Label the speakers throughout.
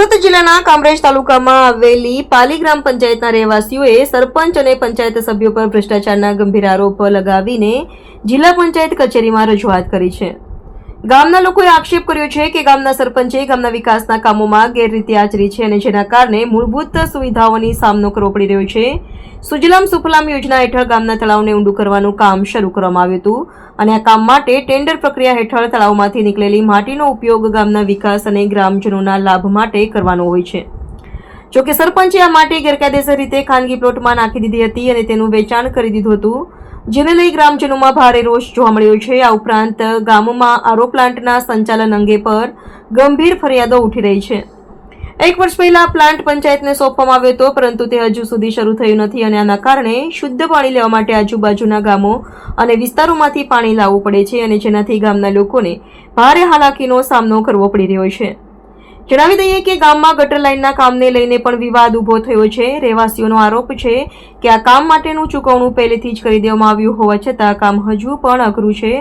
Speaker 1: સુરત જિલ્લાના કામરેજ તાલુકામાં આવેલી પાલી ગ્રામ પંચાયતના રહેવાસીઓએ સરપંચ અને પંચાયત સભ્યો પર ભ્રષ્ટાચારના ગંભીર આરોપ લગાવીને જિલ્લા પંચાયત કચેરીમાં રજૂઆત કરી છે. ગામના લોકોએ આક્ષેપ કર્યો છે કે ગામના સરપંચે ગામના વિકાસના કામોમાં ગેરરીતિ આચરી છે અને જેના કારણે મૂળભૂત સુવિધાઓની સામનો કરવો પડી રહ્યો છે. સુજલામ સુફલામ યોજના હેઠળ ગામના તળાવને ઊંડું કરવાનું કામ શરૂ કરવામાં આવ્યું હતું અને આ કામ માટે ટેન્ડર પ્રક્રિયા હેઠળ તળાવમાંથી નીકળેલી માટીનો ઉપયોગ ગામના વિકાસ અને ગ્રામજનોના લાભ માટે કરવાનો હોય છે. જોકે સરપંચે આ માટે ગેરકાયદેસર રીતે ખાનગી પ્લોટમાં નાખી દીધી હતી અને તેનું વેચાણ કરી દીધું હતું. જેને લઈ ગ્રામજનોમાં ભારે રોષ જોવા મળ્યો છે. આ ઉપરાંત ગામોમાં આરો પ્લાન્ટના સંચાલન અંગે પર ગંભીર ફરિયાદો ઉઠી રહી છે. એક વર્ષ પહેલા પ્લાન્ટ પંચાયતને સોંપવામાં આવ્યો હતો, પરંતુ તે હજુ સુધી શરૂ થયું નથી અને આના કારણે શુદ્ધ પાણી લેવા માટે આજુબાજુના ગામો અને વિસ્તારોમાંથી પાણી લાવવું પડે છે અને જેનાથી ગામના લોકોને ભારે હાલાકીનો સામનો કરવો પડી રહ્યો છે. જણાવી દઈએ કે ગામમાં ગટર લાઇનના કામને લઈને પણ વિવાદ ઊભો થયો છે. રહેવાસીઓનો આરોપ છે કે આ કામ માટેનું ચૂકવણું પહેલેથી જ કરી દેવામાં આવ્યું હોવા છતાં કામ હજુ પણ અઘરું છે.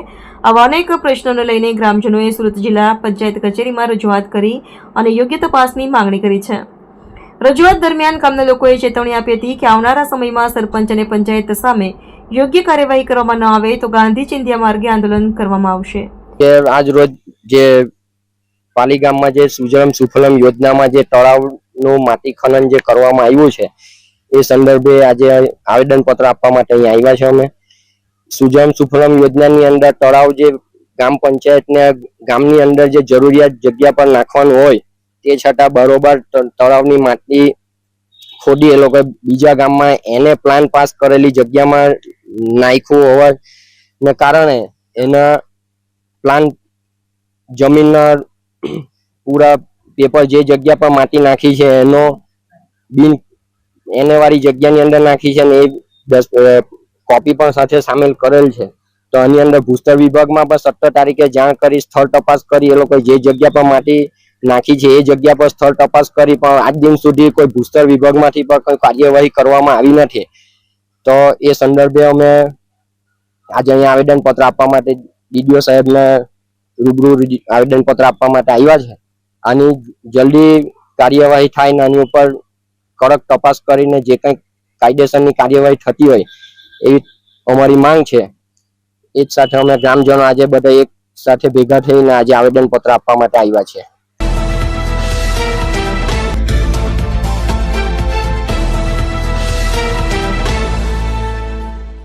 Speaker 1: આવા અનેક પ્રશ્નોને લઈને ગ્રામજનોએ સુરત જિલ્લા પંચાયત કચેરીમાં રજૂઆત કરી અને યોગ્ય તપાસની માંગણી કરી છે. રજૂઆત દરમિયાન ગામના લોકોએ ચેતવણી આપી હતી કે આવનારા સમયમાં સરપંચ અને પંચાયત સામે યોગ્ય કાર્યવાહી કરવામાં ન આવે તો ગાંધી ચિંધ્યા માર્ગે આંદોલન કરવામાં આવશે.
Speaker 2: આજ રોજ જે પાલી ગામમાં જે સુજલમ સુફલમ યોજનામાં જે તળાવનું માટી ખનન જે કરવામાં આવ્યું છે, એ સંદર્ભે આજે આવેદનપત્ર આપવા માટે અહીં આવ્યા છે અમે. સુજલમ સુફલમ યોજનાની અંદર તળાવ જે ગામ પંચાયતને ગામની અંદર જે જરૂરિયાત જગ્યા પર નાખવાનું હોય, તે છતાં બરોબર તળાવની માટી ખોદી એ લોકો બીજા ગામમાં એને પ્લાન પાસ કરેલી જગ્યામાં નાખ્યું હોવાને કારણે એના પ્લાન જમીનના પૂરા પેપર જે જગ્યા પર માટી નાખી છે, એનો બિન એને વાળી જગ્યાની અંદર નાખી છે ને એ દસ કોપી પણ સાથે સામેલ કરેલ છે. તો આની અંદર ભૂસ્તર વિભાગમાં પણ સત્તર તારીખે જાણ કરી, સ્થળ તપાસ કરી, એ લોકો જે જગ્યા પર માટી નાખી છે, એ જગ્યા પર સ્થળ તપાસ કરી, પણ આજ દિન સુધી કોઈ ભૂસ્તર વિભાગમાંથી પણ કોઈ કાર્યવાહી કરવામાં આવી નથી. તો એ સંદર્ભે અમે આજે અહીંયા આવેદનપત્ર આપવા માટે ડીડીઓ સાહેબને રૂબરૂ આવેદન પત્ર આપવા માટે આવ્યા છે. આની જલ્દી કાર્યવાહી થાય ને આની ઉપર કડક તપાસ કરીને જે કંઈ કાયદેસરની કાર્યવાહી થતી હોય એવી અમારી માંગ છે. એ જ સાથે અમે ગ્રામજનો આજે બધા એક સાથે ભેગા થઈને આજે આવેદન પત્ર આપવા માટે આવ્યા છે.